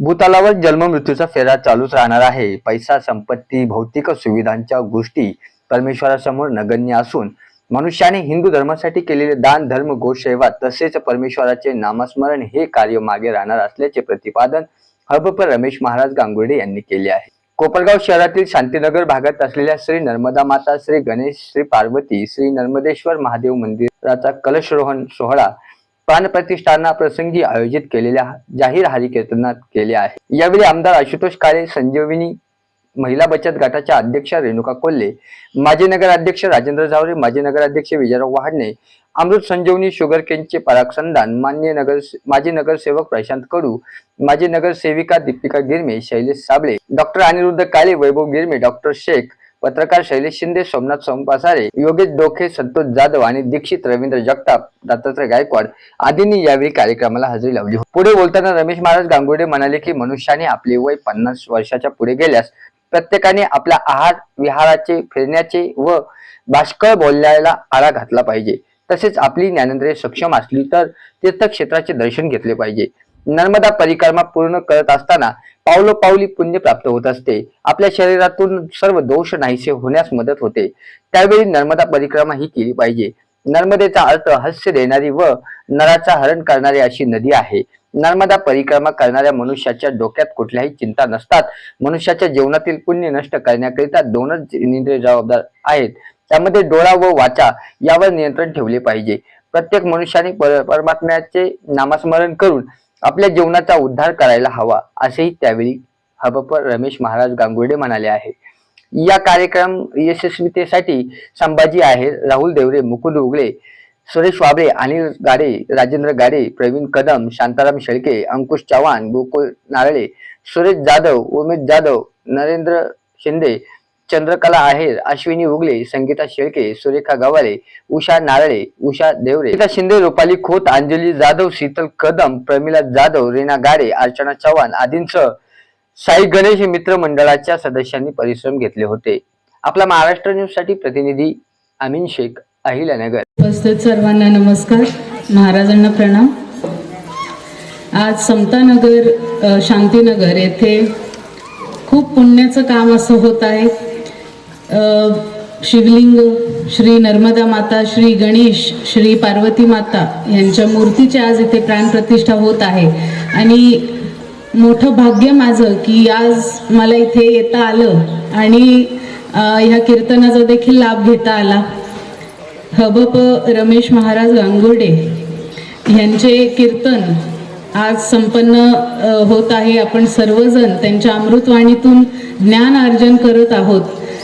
भूतालावर जन्म मृत्यूचा फेरा चालूच राहणार आहे. पैसा संपत्ती भौतिक सुविधांच्या गोष्टी परमेश्वरासमोर नगण्य असून मनुष्याने हिंदू धर्मासाठी केलेले दान धर्म गोसेवा तसेच परमेश्वराचे नामस्मरण हे कार्य मागे राहणार असल्याचे प्रतिपादन हबप रमेश महाराज गांगुर्डे यांनी केले आहे. कोपरगाव शहरातील शांतीनगर भागात असलेल्या श्री नर्मदा माता श्री गणेश श्री पार्वती श्री नर्मदेश्वर महादेव मंदिराचा कलशरोहण सोहळा प्राणप्रतिष्ठाना प्रसंगी आयोजित केलेल्या जाहीर हरी कीर्तनात केले आहे. यावेळी आमदार आशुतोष काळे संजीवनी महिला बचत गटाच्या अध्यक्षा रेणुका कोल्हे माजी नगराध्यक्ष राजेंद्र झावरे माजी नगराध्यक्ष विजयराव वहाडणे अमृत संजीवनी शुगर केनचे पराग संधान मान्य नगर माजी नगरसेवक प्रशांत कडू माजी नगरसेविका दीपिका गिरमे शैलेश साबळे डॉक्टर अनिरुद्ध काळे वैभव गिरमे डॉक्टर शेख पत्रकार शैलेश शिंदे सोमनाथ सोमपासारे योगेश डोखे संतोष जाधव आणि दीक्षित रवींद्र जगताप दत्तात्रय गायकवाड आदींनी यावेळी कार्यक्रमाला हजेरी लावली. पुढे बोलताना रमेश महाराज गांगुर्डे म्हणाले की मनुष्याने आपले वय पन्नास वर्षाच्या पुढे गेल्यास प्रत्येकाने आपला आहार विहाराचे फिरण्याचे व भाष्कळ बोलण्याला आळा घातला पाहिजे. तसेच आपली ज्ञानेंद्रिय सक्षम असली तर तीर्थक्षेत्राचे दर्शन घेतले पाहिजे. नर्मदा परिक्रमा पूर्ण करत असताना पावलोपावली पुण्य प्राप्त होत असते. आपल्या शरीरातून सर्व दोष नाहीसे होण्यास मदत होते. त्यावेळी नर्मदा परिक्रमा ही केली पाहिजे. नर्मदेचा अर्थ हास्य देणारी व नराचा हरण करणारी अशी नदी आहे. नर्मदा परिक्रमा करणाऱ्या मनुष्याच्या डोक्यात कुठल्याही चिंता नसतात. मनुष्याच्या जीवनातील पुण्य नष्ट करण्याकरिता दोनच इंद्रिय जबाबदार आहेत. त्यामध्ये डोळा व वाचा यावर नियंत्रण ठेवले पाहिजे. प्रत्येक मनुष्याने पर- परमात्म्याचे नामस्मरण करून आपल्या जीवनाचा उद्धार करायला हवा असेही त्यावेळी हबप रमेश महाराज गांगुर्डे म्हणाले आहे. या कार्यक्रम यशस्वीतेसाठी संभाजी आहे राहुल देवरे मुकुंद उगळे सुरेश वाबळे अनिल गाडे राजेंद्र गाडे प्रवीण कदम शांताराम शेळके अंकुश चव्हाण गोकुळ नारळे सुरेश जाधव उमेश जाधव नरेंद्र शिंदे चंद्रकला आहेर अश्विनी उगले संगीता शेळके सुरेखा गवारे उषा नारळे उषा देवरे गीता शिंदे रुपाली खोत अंजली जाधव शीतल कदम प्रमिला जाधव रीना गाडे अर्चना चव्हाण आदींसह साई गणेश मित्र मंडळाच्या सदस्यांनी परिश्रम घेतले होते. आपला महाराष्ट्र न्यूजसाठी प्रतिनिधी अमीन शेख अहिल्यानगर. उपस्थित सर्वांना नमस्कार. महाराजांना प्रणाम. आज समतानगर शांतीनगर येथे खूप पुण्याचं काम असं होत आहे. शिवलिंग श्री नर्मदा माता श्री गणेश श्री पार्वती माता यांच्या मूर्तीची आज इथे प्राणप्रतिष्ठा होत आहे. आणि मोठं भाग्य माझं की आज मला इथे येता आलं आणि ह्या कीर्तनाचा देखील लाभ घेता आला. हबप रमेश महाराज गांगुर्डे यांचे कीर्तन आज संपन्न होत आहे. आपण सर्वजण त्यांच्या अमृतवाणीतून ज्ञान अर्जन करत आहोत.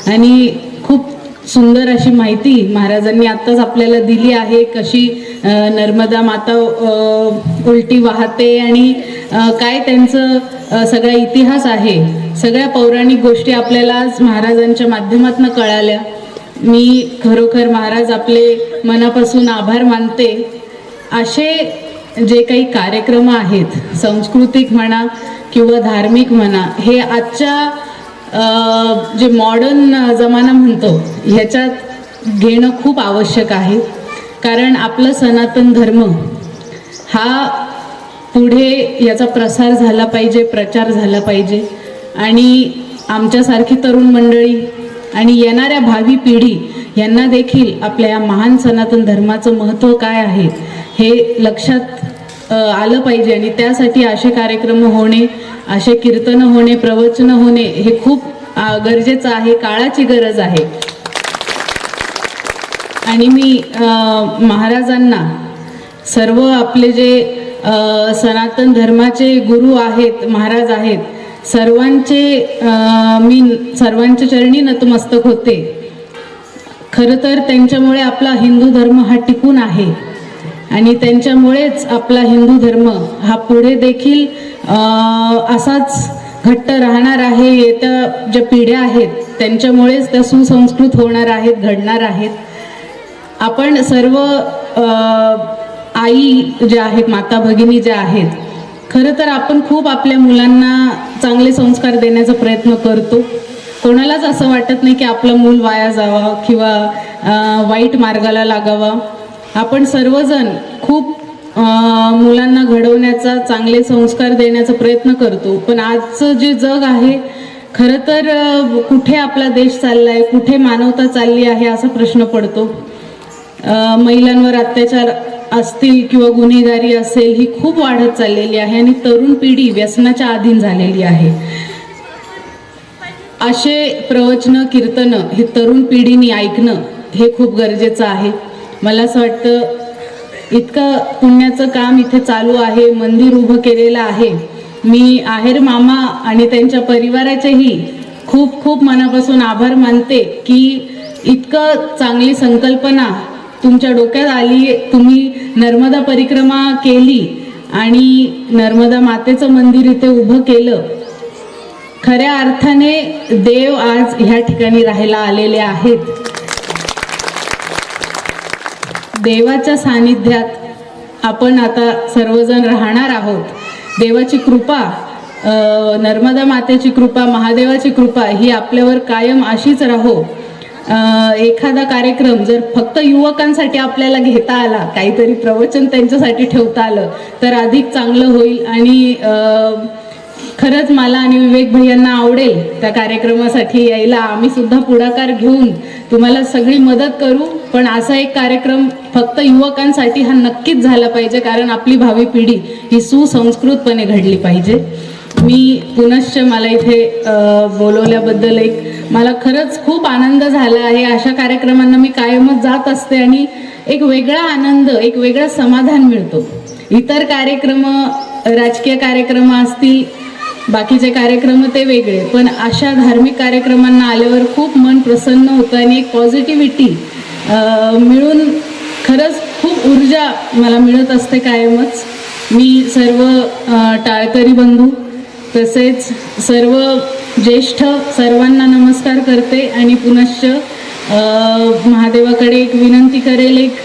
आणि खूप सुंदर अशी माहिती महाराजांनी आत्ताच आपल्याला दिली आहे कशी नर्मदा माता उलटी वाहते आणि काय त्यांचं सगळा इतिहास आहे सगळ्या पौराणिक गोष्टी आपल्याला आज महाराजांच्या माध्यमातून कळाल्या. मी खरोखर महाराज आपले मनापासून आभार मानते. असे जे काही कार्यक्रम आहेत सांस्कृतिक म्हणा किंवा धार्मिक म्हणा हे आजच्या जे मॉडर्न जमाना म्हणतो ह्याच्यात घेणं खूप आवश्यक आहे. कारण आपलं सनातन धर्म हा पुढे याचा प्रसार झाला पाहिजे प्रचार झाला पाहिजे. आणि आमच्यासारखी तरुण मंडळी आणि येणाऱ्या भावी पिढी यांना देखील आपल्या या महान सनातन धर्माचं महत्त्व काय आहे हे लक्षात आलं पाहिजे. आणि त्यासाठी असे कार्यक्रम होणे असे कीर्तन होणे प्रवचन होणे हे खूप गरजेचं आहे काळाची गरज आहे. आणि मी महाराजांना सर्व आपले जे सनातन धर्माचे गुरु आहेत महाराज आहेत सर्वांचे मी सर्वांच्या चरणी नतमस्तक होते. खरं तर त्यांच्यामुळे आपला हिंदू धर्म हा टिकून आहे. आणि त्यांच्यामुळेच आपला हिंदू धर्म हा पुढे देखील असाच घट्ट राहणार आहे येत्या ज्या पिढ्या आहेत त्यांच्यामुळेच त्या सुसंस्कृत होणार आहेत घडणार आहेत. आपण सर्व आई ज्या आहेत माता भगिनी ज्या आहेत खरं तर आपण खूप आपल्या मुलांना चांगले संस्कार देण्याचा प्रयत्न करतो. कोणालाच असं वाटत नाही की आपलं मूल वाया जावा किंवा वाईट मार्गाला लागावा. आपण सर्वजण खूप मुलांना घडवण्याचा चांगले संस्कार देण्याचा प्रयत्न करतो. पण आजचं जे जग आहे खरं तर कुठे आपला देश चालला आहे कुठे मानवता चालली आहे असा प्रश्न पडतो. महिलांवर अत्याचार असतील किंवा गुन्हेगारी असेल ही खूप वाढत चाललेली आहे आणि तरुण पिढी व्यसनाच्या अधीन झालेली आहे. असे प्रवचन कीर्तन हे तरुण पिढीने ऐकणं हे खूप गरजेचं आहे. मला असं वाटतं इतकं पुण्याचं काम इथे चालू आहे मंदिर उभं केलेलं आहे. मी आहेर मामा आणि त्यांच्या परिवाराचेही खूप खूप मनापासून आभार मानते की इतकं चांगली संकल्पना तुमच्या डोक्यात आली तुम्ही नर्मदा परिक्रमा केली आणि नर्मदा मातेचं मंदिर इथे उभं केलं. खऱ्या अर्थाने देव आज ह्या ठिकाणी राहायला आलेले आहेत. देवाच्या सानिध्यात आपण आता सर्वजण राहणार आहोत. देवाची कृपा नर्मदा मातेची कृपा महादेवाची कृपा ही आपल्यावर कायम अशीच राहो. एखादा कार्यक्रम जर फक्त युवकांसाठी आपल्याला घेता आला काहीतरी प्रवचन त्यांच्यासाठी ठेवता आलं तर अधिक चांगलं होईल आणि खरंच मला आणि विवेक भैयांना आवडेल त्या कार्यक्रमासाठी यायला. आम्ही सुद्धा पुढाकार घेऊन तुम्हाला सगळी मदत करू. पण असा एक कार्यक्रम फक्त युवकांसाठी हा नक्कीच झाला पाहिजे कारण आपली भावी पिढी ही सुसंस्कृतपणे घडली पाहिजे. मी पुनश्च मला इथे बोलवल्याबद्दल एक मला खरंच खूप आनंद झाला आहे. अशा कार्यक्रमांना मी कायमच जात असते आणि एक वेगळा आनंद एक वेगळा समाधान मिळतो. इतर कार्यक्रम राजकीय कार्यक्रम असतील बाकीचे कार्यक्रम ते वेगळे. पण अशा धार्मिक कार्यक्रमांना आल्यावर खूप मन प्रसन्न होतं आणि एक पॉझिटिव्हिटी मिळून खरंच खूप ऊर्जा मला मिळत असते कायमच. मी सर्व टाळकरी बंधू तसेच सर्व ज्येष्ठ सर्वांना नमस्कार करते आणि पुनश्च महादेवाकडे एक विनंती करेल एक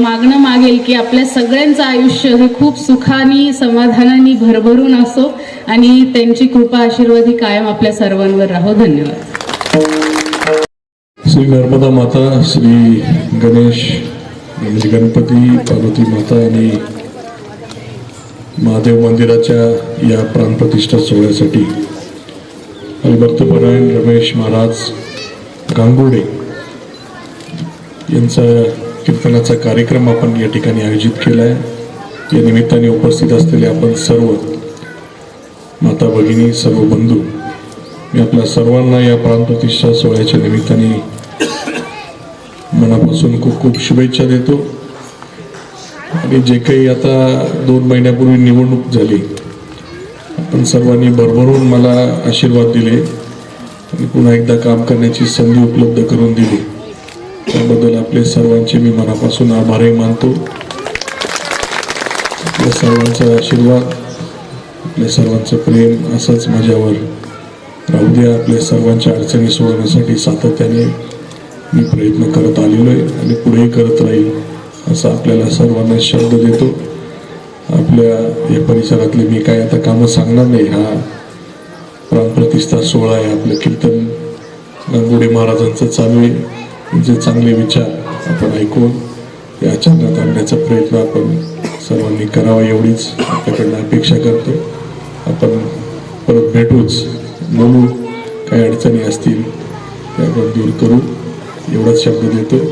मागणं मागेल की आपल्या सगळ्यांचं आयुष्य हे खूप सुखानी समाधानाने भरभरून असो आणि त्यांची कृपा आशीर्वाद ही कायम आपल्या सर्वांवर राहो. धन्यवाद. श्री नर्मदा माता श्री गणेश म्हणजे गणपती पार्वती माता आणि महादेव मंदिराच्या या प्राणप्रतिष्ठा सोहळ्यासाठी हरिभक्तपरायण रमेश महाराज गांगुडे यांचा कीर्तनाचा कार्यक्रम आपण या ठिकाणी आयोजित केला आहे या निमित्ताने उपस्थित असलेले आपण सर्व माता भगिनी सर्व बंधू मी आपल्या सर्वांना या प्राणप्रतिष्ठा सोहळ्याच्या निमित्ताने मनापासून खूप खूप शुभेच्छा देतो. आणि जे काही आता दोन महिन्यापूर्वी निवडणूक झाली आपण सर्वांनी भरभरून मला आशीर्वाद दिले आणि पुन्हा एकदा काम करण्याची संधी उपलब्ध करून दिली. त्याबद्दल आपले सर्वांचे मी मनापासून आभारही मानतो. आपल्या सर्वांचा आशीर्वाद आपल्या सर्वांचं प्रेम असंच माझ्यावर. राहू द्या आपल्या सर्वांच्या अडचणी सोडवण्यासाठी सातत्याने मी प्रयत्न करत आलेलो आहे आणि पुढेही करत राहील असं आपल्याला सर्वांना शब्द देतो. आपल्या या परिसरातले मी काय आता कामं सांगणार नाही. हा प्राणप्रतिष्ठा सोहळा आहे आपलं कीर्तन गंगुडे महाराजांचं चालू आहे. जे चांगले विचार आपण ऐकून या अचानक आणण्याचा प्रयत्न आपण सर्वांनी करावा एवढीच आपल्याकडनं अपेक्षा करतो. आपण परत भेटूच. बोलू काही अडचणी असतील त्या आपण दूर करू. एवढाच शब्द देतो.